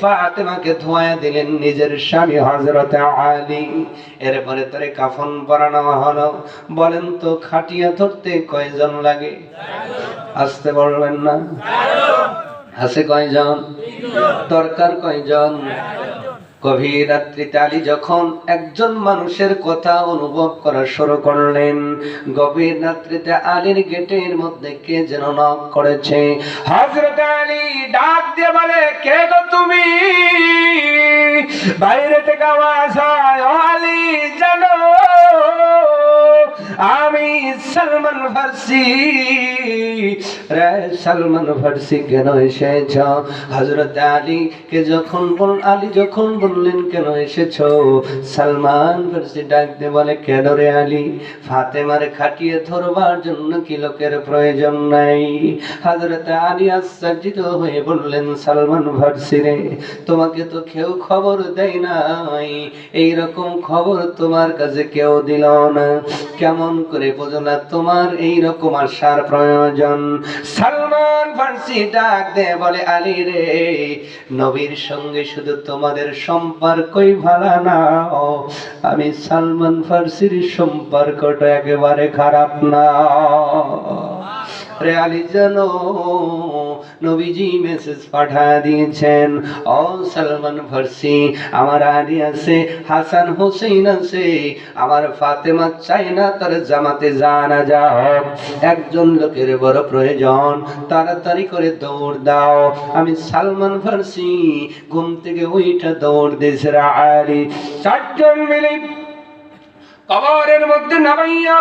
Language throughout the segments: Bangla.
ফাতেমাকে ধোয়া দিলেন নিজের স্বামী হজরত আলী। এরপরে তারে কাফন পরানো হলো। বলেন তো খাটিয়া ধরতে কয়জন লাগে? আসতে বলবেন না? আছে কয়জন? দরকার কয়জন? গভীর রাত্রিতে আলী যখন একজন মানুষের কথা অনুভব করা শুরু করলেন, গভীর রাত্রিতে আলীর গেটের মধ্যে কে যেন নক করেছে। হজরত আলী ডাক দিয়ে বলে, কে গো তুমি? বাইরে থেকে আওয়াজ হয় আলী, জানো আমি সালমান ফার্সি। রে সালমান ফার্সি কেন এসেছ? হজরত আলী কে যখন বল, আলী যখন বললেন, কেন এসেছ? সালমান ফার্সি ডাকতে বলে, কেন রে আলী? ফাতেমার খাটিয়ে ধরবার জন্য কি লোকের প্রয়োজন নাই? হজরত আলী আশ্চর্যিত হয়ে বললেন, সালমান ফার্সি রে, তোমাকে তো কেউ খবর দেয় নাই। এই রকম খবর তোমার কাছে কেউ দিল না। কেমন করে বোঝো না, তোমার এই রকম আসার প্রয়োজন। সালমান ফার্সি ডাক দে বলে, আলী রে, নবীর সঙ্গে শুধু তোমাদের সম্পর্কই ভালো না। আমি সালমান ফার্সির সম্পর্কটা একেবারে খারাপ না। রে আলী জানো নবীজি মেসেজ পাঠা দিয়েছেন। ও সালমান ফার্সি, আমার আলী আছে, হাসান হোসেন আছে, আমার ফাতেমা চাই না তার জামাতে জানা যাও। একজন লোকের বড় প্রয়োজন, তাড়াতাড়ি করে দৌড় দাও। আমি সালমান ফার্সি, ঘুম থেকে ওইটা দৌড় দিয়েছে রে আলী। চারজন মিলে কবরের মধ্যে নামাইয়া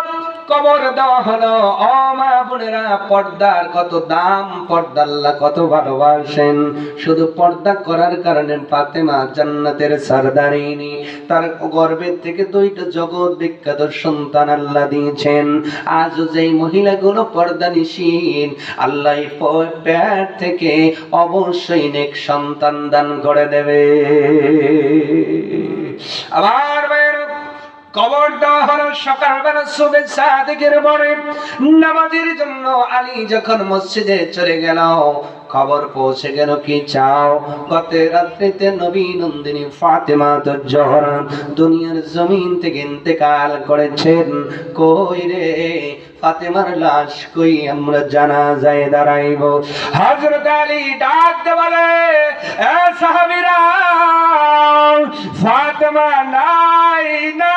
কবর দেওয়া হলো। ও মা বোনেরা, পর্দার কত দাম পর্দা আল্লাহ কত ভালোবাসেন। শুধু পর্দা করার কারণে ফাতেমা জান্নাতের সরদারিনী তার গর্ভের থেকে দুইটা জগৎ বিখ্যাত সন্তান আল্লাহ দিয়েছেন। আজও যেই মহিলাগুলো পর্দা নিশীন, আল্লাহ এই প- পেট থেকে অবশ্যই নেক সন্তান দান করে দেবে। আবার কবর দেওয়া হলো সকালবেলা শুভেচ্ছা দিকের পরে নামাজের জন্য আলী যখন মসজিদে চলে গেল, খবর পৌঁছে গেল কি চাও? গত রাত্রিতে নবী নন্দিনী ফাতেমা তো জহরা দুনিয়ার জমিন থেকে ইন্তেকাল করেছেন। কই রে ফাতেমার লাশ কই? আমরা জানা যায় দাঁড়াইব। হযরত আলী ডাক দে বলে, এ সাহাবীরা, ফাতেমা নাই নাই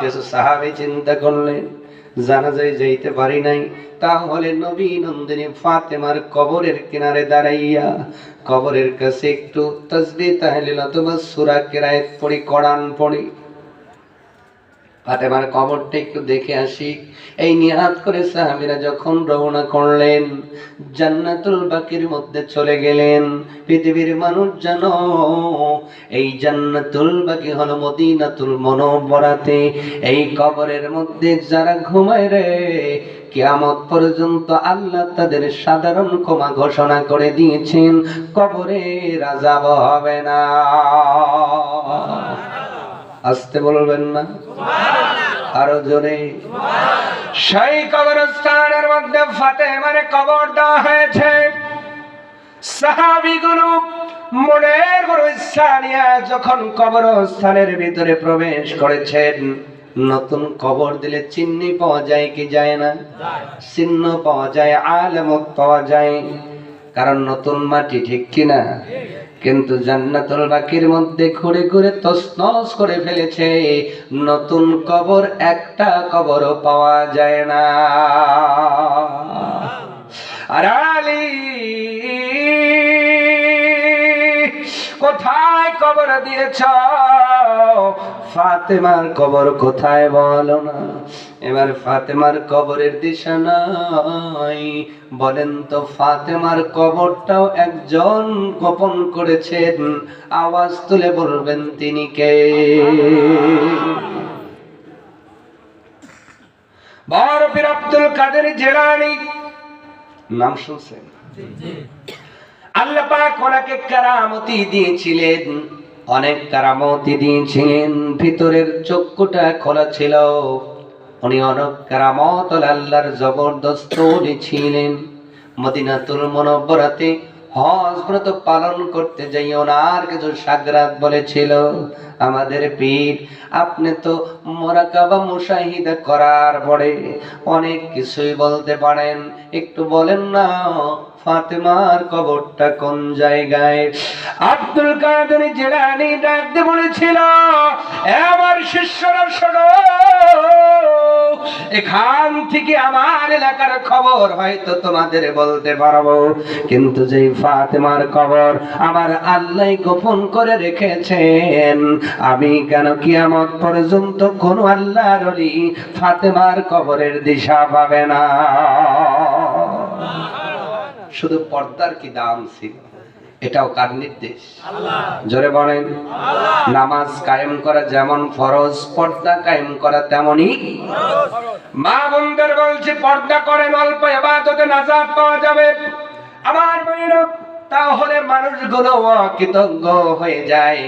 কিছু সাহাবে চিন্তা করলেন, জানাজায় যাইতে পারি নাই, তাহলে নবী নন্দিনী ফাতেমার কবরের কিনারে দাঁড়াইয়া কবরের কাছে একটু তসবি তাহলিল অথবা সুরা কেরায়েত পড়ি কড়ান পড়ি। ফাতেমার কবরটা একটু দেখে আসি। এই নিয়াত করে সাহাবীরা যখন রওনা করলেন, জান্নাতুল বাকির মধ্যে চলে গেলেন। পৃথিবীর মানুষ যেন এই জান্নাতুল বাকি হলো মদিনাতুল মনোবরাতে। এই কবরের মধ্যে যারা ঘুমায় রে, কিয়ামত পর্যন্ত আল্লাহ তাদের সাধারণ ক্ষমা ঘোষণা করে দিয়েছেন, কবরে রাজাব হবে না। আসতে বলবেন না? আরও জোরে। সেই কবরস্থানের মধ্যে ফাতে মানে কবর দেওয়া হয়েছে। সাহাবিগুলো মনের বড় যখন কবরস্থানের ভিতরে প্রবেশ করেছেন, নতুন কবর দিলে চিহ্নি পাওয়া যায় কি যায় না? চিহ্ন পাওয়া যায়, আলমত পাওয়া যায়। কারণ নতুন মাটি ঠিক কিনা? কিন্তু জান্নাতুল বাকির মধ্যে ঘুরে ঘুরে নস করে ফেলেছে। নতুন কবর, একটা কবরও পাওয়া যায় না। আর আলী, কোথায় কবর দিয়েছ? ফাতেমার কবর কোথায় বলো না? এবার ফাতেমার কবরের দিশা নাই। বলেন তো ফাতেমার কবরটাও একজন গোপন করেছেন। আওয়াজ তুলে বলবেন তিনি কে? বরফির আব্দুল কাদের জেলানি। নাম শুনছেন? আল্লাহ পাক ওনাকে কারামতি দিয়েছিলেন। অনেক কারামতি দিয়েছিলেন, ভিতরের চক্ষুটা খোলা ছিল। উনি অনেক কারামত আল্লাহর জবরদস্ত ছিলেন। মদিনাতুল মনব্বরাতে হজ ব্রত পালন করতে যাই ওনার কিছু সাগরাত বলেছিল, আমাদের পীর, আপনি তো মোরাকাবা মুশাহিদা করার পরে অনেক কিছুই বলতে পারেন। একটু বলেন না। ফাতেমার কবরটা কোন জায়গায়? আব্দুল কাদের জেলানি ডাকতে বলেছিল "এ আমার শিষ্যরা শোনো, এখান থেকে আমার এলাকার খবর হয়তো তোমাদের বলতে পারব। কিন্তু যেই ফাতেমার খবর আমার আল্লাহ গোপন করে রেখেছেন, আমি কেন কিয়ামত পর্যন্ত কোন আল্লাহর অলি ফাতেমার কবরের দিশা পাবে না? শুধু পর্দার কি দাম ছিল? এটাও কার নির্দেশ? জোরে বলেন, নামাজ কায়েম করা যেমন ফরজ, পর্দা কায়েম করা তেমনই মা বন্ধের বলছে, পর্দা করেন, অল্প এবাদতে নাজাত পাওয়া যাবে। আমার বইয়ের তাহলে মানুষগুলো কৃতজ্ঞ হয়ে যায়।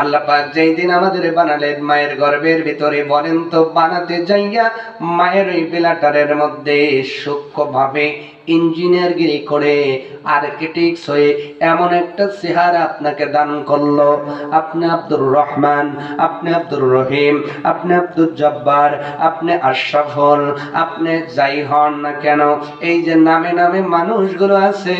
আল্লাহ পাক যেই দিন আমাদের বানালেন মায়ের গর্ভের ভিতরে, বলেন তো বানাতে যাইয়া মায়ের ওই বেলাটারের মধ্যে সূক্ষ্মভাবে ইঞ্জিনিয়ারগিরি করে আর্কিটেক্টস হয়ে এমন একটা চেহারা আপনাকে দান করল। আপনি আব্দুর রহমান আপনি আব্দুর রহিম আপনি আব্দুল জব্বার আপনি আশরাফুল আপনি যাই হন না কেন এই যে নামে নামে মানুষগুলো আছে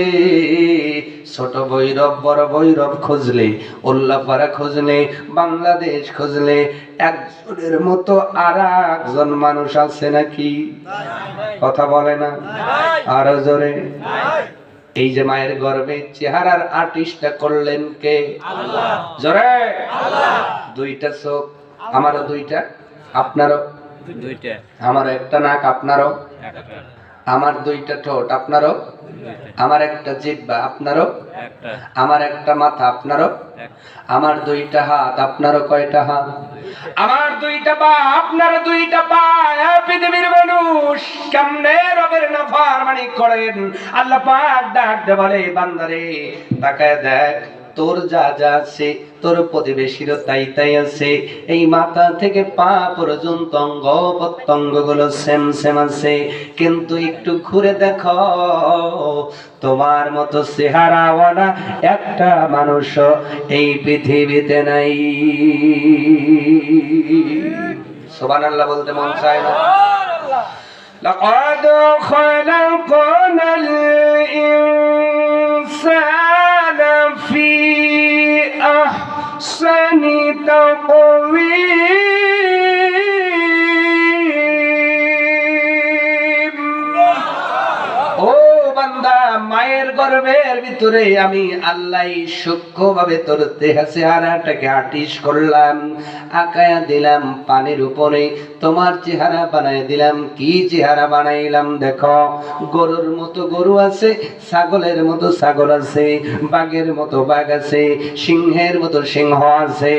ছোট ভৈরব বড় ভৈরব খুঁজলে উল্লাপাড়া খুঁজলে বাংলাদেশ খুঁজলে একজনের মতো আর একজন মানুষ আছে নাকি? কথা বলে না? আরও জোরে এই যে মায়ের গর্বে চেহারার আর্টিস্টটা করলেন কে? জোরে। দুইটা চোখ। আমারও দুইটা আপনারও? দুইটা। আমার একটা নাক আপনারও? একটা। আমার দুইটা ঠোঁট আপনারও? আমার একটা জিব্বা আপনারও? একটা। আমার একটা মাথা আপনারও? আমার দুইটা হাত আপনারও কয়টা হাত? আমার দুইটা পা আপনার দুইটা পা পৃথিবীর মানুষ কেমনে রবের না ফারমানি করেন? আল্লাহ পাক ডাক দে বলে বান্দারে তাকায় দেখ। তোর যা যা আছে তোর প্রতিবেশীরও তাই তাই আছে এই মাথা থেকে পা পর্যন্ত অঙ্গ প্রত্যঙ্গ গুলো সেম সেম আছে কিন্তু একটু ঘুরে দেখো তোমার মতো চেহারাওয়ালা একটা মানুষ এই পৃথিবীতে নাই সোবান আল্লাহ বলতে মন চায় না لقد خلقنا الإنسان don't. গর্ভের ভিতরে আমি আল্লাহ সূক্ষ্মভাবে তোর দেহা চেহারাটাকে আর্টিস্ট করলাম, আঁকায়া দিলাম, পানির উপরে তোমার চেহারা বানাই দিলাম। কি চেহারা বানাইলাম দেখো? গরুর মতো গরু আছে, ছাগলের মতো ছাগল আছে, বাঘের মতো বাঘ আছে, সিংহের মতো সিংহ আছে।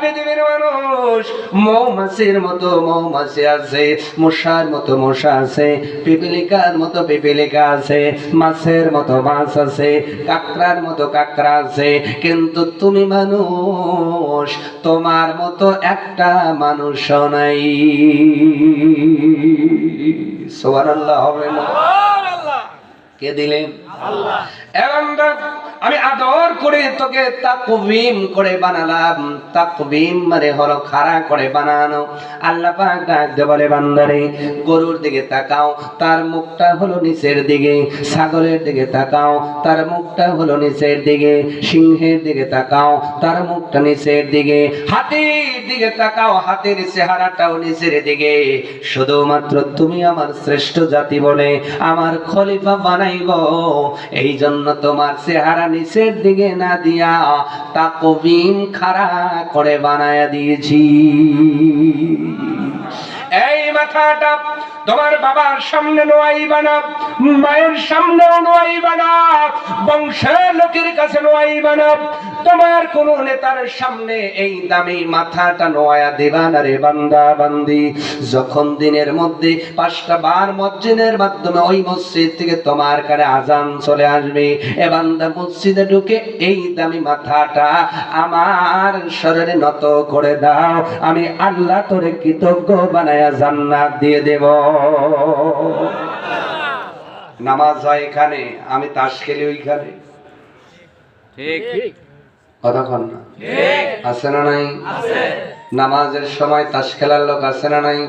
পৃথিবীর মানুষ, মৌমাছির মতো মৌমাছি আছে, মশার মতো মশা আছে, পিপিলিকার মতো পিপিলিকা আছে, মাছের মতো মাছ আছে কাকড়ার মতো কাকড়া আছে। কিন্তু তুমি মানুষ তোমার মতো একটা মানুষ নাই। সোয়ার আল্লাহ হবে না? কে দিলেন? আল্লাহ। আমি আদর করে তোকে তাকবিম করে বানালাম। তাকবিম মানে হলো খাড়া করে বানানো। আল্লাহ পাক ডাক দে বলে, বান্দারে, গরুর দিকে তাকাও, তার মুখটা হলো নিচের দিকে। ছাগলের দিকে তাকাও, তার মুখটা হলো নিচের দিকে। সিংহের দিকে তাকাও, তার মুখটা নিচের দিকে। হাতির দিকে তাকাও, হাতির চেহারাটাও নিচের দিকে। শুধুমাত্র তুমি আমার শ্রেষ্ঠ জাতি বলে আমার খলিফা বানাইব। এই জন্য তোমার চেহারা নিচের দিকে না দিয়া তা কবিম খাড়া করে বানায় দিয়েছি। মাথাটা তোমার বাবার সামনে নোয়াই বানা, মায়ের সামনেও নোয়াই বানা, বংশের লোকের কাছে নোয়াই বানা। তোমার কোন নেতার সামনে এই দামি মাথাটা নোয়া দেবা না রে বান্দা বান্দি। যখন দিনের মধ্যে পাঁচটা বার মসজিদের মাধ্যমে ওই মসজিদ থেকে তোমার কানে আজান চলে আসবে, এ বান্দা মসজিদে ঢুকে এই দামি মাথাটা আমার শরীরে নত করে দাও। আমি আল্লাহ তোরে কৃতজ্ঞ বানায়া জান্নাত দিয়ে দেব। নামাজ হয় এখানে আমি তাস খেলি ওইখানে। ঠিক। কতক্ষণ না? আছে না নাই? নামাজের সময় তাস খেলার লোক আছে না নাই?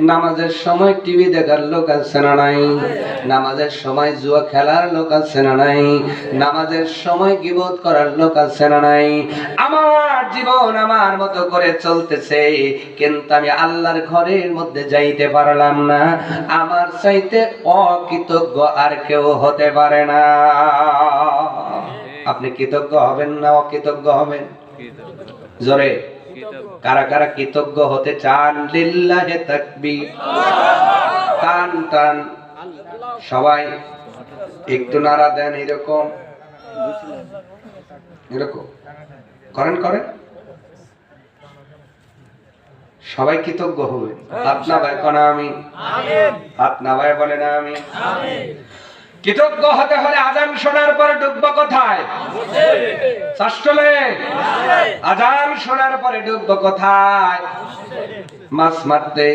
নামাজের সময় টিভি দেখার লোক আছে না নাই? নামাজের সময় জুয়া খেলার লোক আছে না নাই? নামাজের সময় গিবত করার লোক আছে না নাই? আমার জীবন আমার মতো করে চলতেছে কিন্তু আমি আল্লাহর ঘরের মধ্যে যাইতে পারলাম না। আমার চাইতে অকৃতজ্ঞ আর কেউ হতে পারে না। আপনি কৃতজ্ঞ হবেন না অকৃতজ্ঞ হবেন? জোরে। কারা কারা কৃতজ্ঞ হতে চান, লিল্লাহে তাকবীর। টান টান। সবাই একটু নাড়া দেন এরকম। এরকম। করেন করেন। সবাই কৃতজ্ঞ হবে। আপনা ভাই কোন আমি। আপনা ভাই বলে না আমি। কৃতজ্ঞ হতে হলে আজান শোনার পরে ডুববো কোথায়? আজান শোনার পরে ডুববো কোথায়? মাছ মারতে।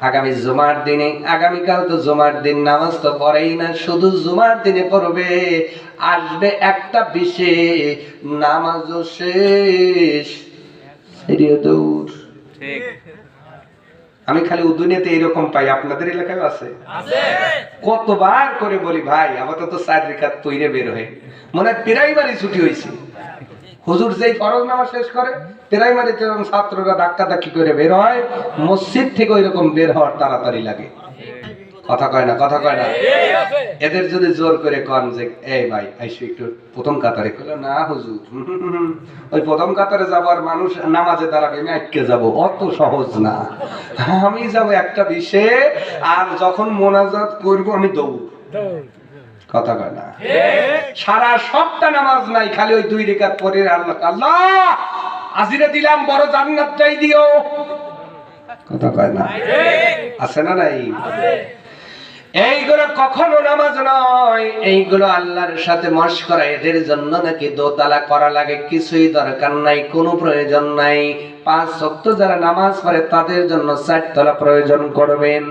আগামী জুমার দিনে, আগামীকাল তো জুমার দিন, নামাজ তো পড়েই না, শুধু জুমার দিনে পড়বে। আসবে একটা বিশেষ নামাজও শেষ। দৌড়। ঠিক। আমি খালি উদুনিয়াতে এরকম পাই আপনাদের এলাকায় আছে? কতবার করে বলি ভাই আপাতত চার রেখাত তৈরে বের হয়ে মনে হয় প্রাইমারি ছুটি হয়েছে। হুজুর যেই ফরজ নামাজ শেষ করে প্রাইমারিতে ছাত্ররা ধাক্কা ধাক্কি করে বের হয় মসজিদ থেকে ওই রকম বের হওয়ার তাড়াতাড়ি লাগে। কথা কয় না কথা কয় না এদের যদি জোর করে কন যে এই ভাই আইসু একটু প্রথম কাতারে কইলো না হুজুর। ওই প্রথম কাতারে যাবার মানুষ নামাজে দাঁড়াবে আমি আটকে যাব অত সহজ না আমি যাব একটা বিষে আর যখন মোনাজাত করব আমি দৌড় কথা কয় না সারা সপ্তাহ নামাজ নাই খালি ওই দুই রেখাত পরে আল্লাহ আল্লাহ আজিরে দিলাম বড় জান্নাতটাই দিও কথা কয় না আছে না নাই এইগুলো কখনো নামাজ নয়। এইগুলো আল্লাহর সাথে মশ করা এদের জন্য নাকি দোতলা করা লাগে কিছুই দরকার নাই কোনো প্রয়োজন নাই। পাঁচ সপ্ত যারা নামাজ পড়ে তাদের জন্য চারতলা প্রয়োজন করবেন।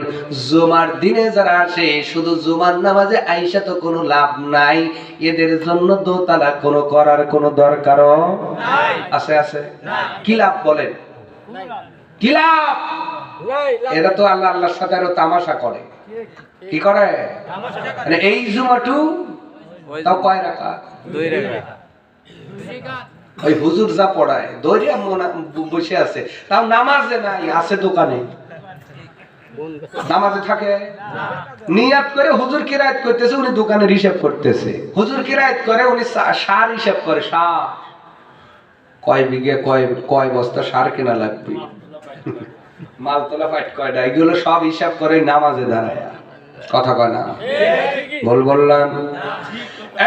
জুমার দিনে যারা আসে শুধু জুমার নামাজে আইসা তো কোনো লাভ নাই। এদের জন্য দোতলা কোনো করার কোনো দরকারও আছে আছে। কি লাভ বলেন? কি লাভ? এরা তো আল্লাহ আল্লাহর সাথে আরও তামাশা করে। কি করে? মানে এই জুমাটু তাও কয় রাখা? দুই রেখা। ওই হুজুর যা পড়ায় দরিয়া মোনা বসে আছে। তাও নামাজে নাই আছে দোকানে। নামাজে থাকে? নিয়াত করে হুজুর কিরায়ত করতেছে উনি দোকানের হিসাব করতেছে। হুজুর কিরায়ত করে উনি সা- সার হিসাব করে সার। কয় বিঘে কয় কয় বস্তা সার কেনা লাগবে? মালতলা ফাইট কয়টা? এগুলো সব হিসাব করে নামাজে দাঁড়ায়। কথা কয় না? বল বললাম।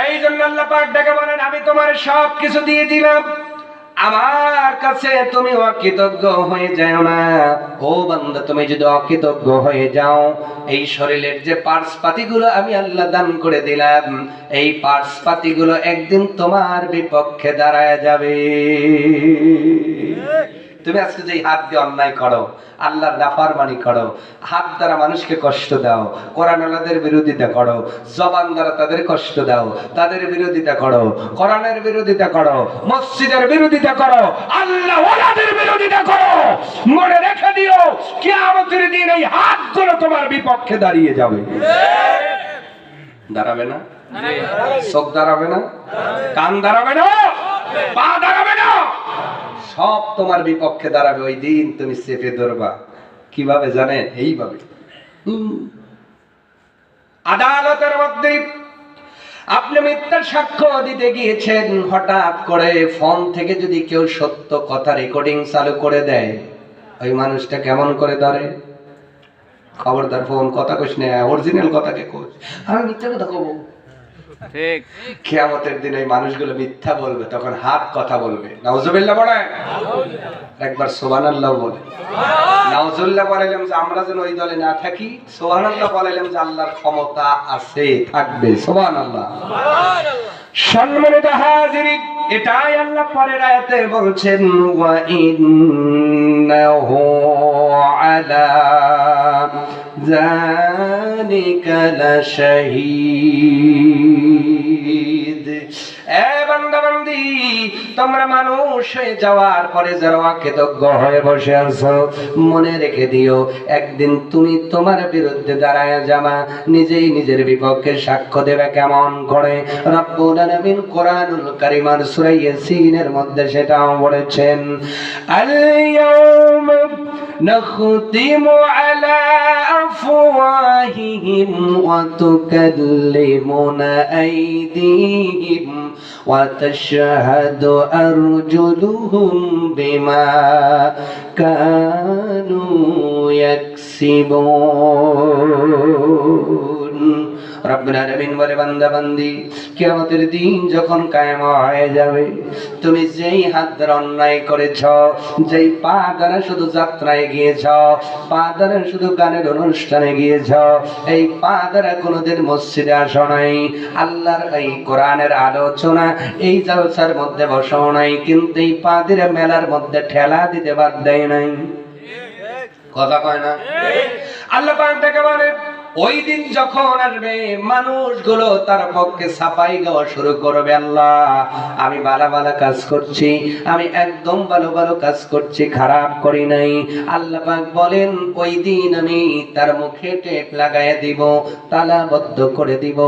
এই জন্য আল্লাহ পাক ডেকে বলেন আমি তোমার সব কিছু দিয়ে দিলাম। আমার কাছে তুমি অকৃতজ্ঞ হয়ে যাও না। ও বান্দা তুমি যদি অকৃতজ্ঞ হয়ে যাও এই শরীরের যে পার্স পাতিগুলো আমি আল্লাহ দান করে দিলাম এই পার্স পাতিগুলো একদিন তোমার বিপক্ষে দাঁড়ায় যাবে। তুমি আজকে যে হাত দিয়ে অন্যায় করো আল্লাহর নাফারমানি করো হাত দ্বারা মানুষকে কষ্ট দাও কোরআন আল্লাহদের বিরোধিতা করো জবান দ্বারা তাদের কষ্ট দাও তাদের বিরোধিতা করো কোরআনের বিরোধিতা করো মসজিদের বিরোধিতা করো আল্লাহ ওয়ালাদের বিরোধিতা করো। মনে রেখে দিও কিয়ামতের দিন এই হাতগুলো তোমার বিপক্ষে দাঁড়িয়ে যাবে। দাঁড়াবে না। চোখ দাঁড়াবে না? কান দাঁড়াবে না? পা দাঁড়াবে না? সব তোমার বিপক্ষে দাঁড়াবে, ওই দিন তুমি চেপে ধরবা। কীভাবে জানেন এইভাবে। আদালতের মধ্যে আপনি মিথ্যা সাক্ষ্য দিতে গিয়েছেন, হঠাৎ করে ফোন থেকে যদি কেউ সত্য কথা রেকর্ডিং চালু করে দেয়, ওই মানুষটা কেমন করে ধরে? খবরদার ফোন, কথা কইস না অরিজিনাল কথাকে কইস? আমি মিথ্যা কথা কব। ঠিক। কেয়ামতের দিন এই মানুষগুলো মিথ্যা বলবে, তখন হাত কথা বলবে। নাউজুবিল্লাহ পড়ে একবার সুবহানাল্লাহ বলে। নাউজুল্লাহ বলাইলাম যে আমরা যেন ওই দলে না থাকি, সুবহানাল্লাহ বলাইলাম যে আল্লাহর ক্ষমতা আছে, থাকবে। সুবহানাল্লাহ। সম্মানিত হাজিরিন, এটাই আল্লাহ পরের আয়াতে বলছেন, ওয়া ইন্নাহু আলা বান্দা বান্দি তোমরা মানুষ হয়ে যাওয়ার পরে যারা অকৃতজ্ঞ হয়ে বসে আছো, মনে রেখে দিও, একদিন তুমি তোমার বিরুদ্ধে দাঁড়ায় যাবা, নিজেই নিজের বিপক্ষে সাক্ষ্য দেবে কেমন করে। রব্বুল আলামিন কোরআনুল কারিমার সূরা ইয়াসিনের মধ্যে সেটাও বলেছেন আল ইয়াউম নাখতিমু আলা আফওয়াহিহিম ওয়া তুকাল্লিমুনা আইদিহিম وتشهد أرجلهم بما كانوا يكسبون রব্বুল আলামিন বলে বান্দা বান্দি কিয়ামতের দিন যখন কায়েম হয়ে যাবে তুমি যেই হাত দ্বারা অন্যায় করেছ যেই পা দ্বারা শুধু যাত্রায় গিয়েছ পা দ্বারা শুধু গানের অনুষ্ঠানে গিয়েছ এই পা দ্বারা কোনোদিন মসজিদে আসো নাই আল্লাহর এই কোরআনের আলোচনা এই জালসার মধ্যে বসো নাই কিন্তু এই পা দিয়ে মেলার মধ্যে ঠেলা দিতে বাদ দেয় নাই। কথা কয় না? আল্লাহ পাক থেকে বলে ওই দিন যখন আসবে, মানুষগুলো তার পক্ষে সাফাই গাওয়া শুরু করবে, আল্লাহ। আমি ভালো ভালো কাজ করছি, আমি একদম ভালো ভালো কাজ করছি, খারাপ করি নাই। আল্লাহ বলেন ওই দিন আমি তার মুখে টেপ লাগাইয়া দিব তালা বদ্ধ করে দিব,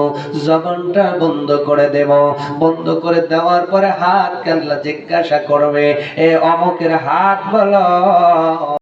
জবানটা বন্ধ করে দেব। বন্ধ করে দেওয়ার পরে হাত কাল্লা জিজ্ঞাসা করবে, এ অমকের হাত বলো।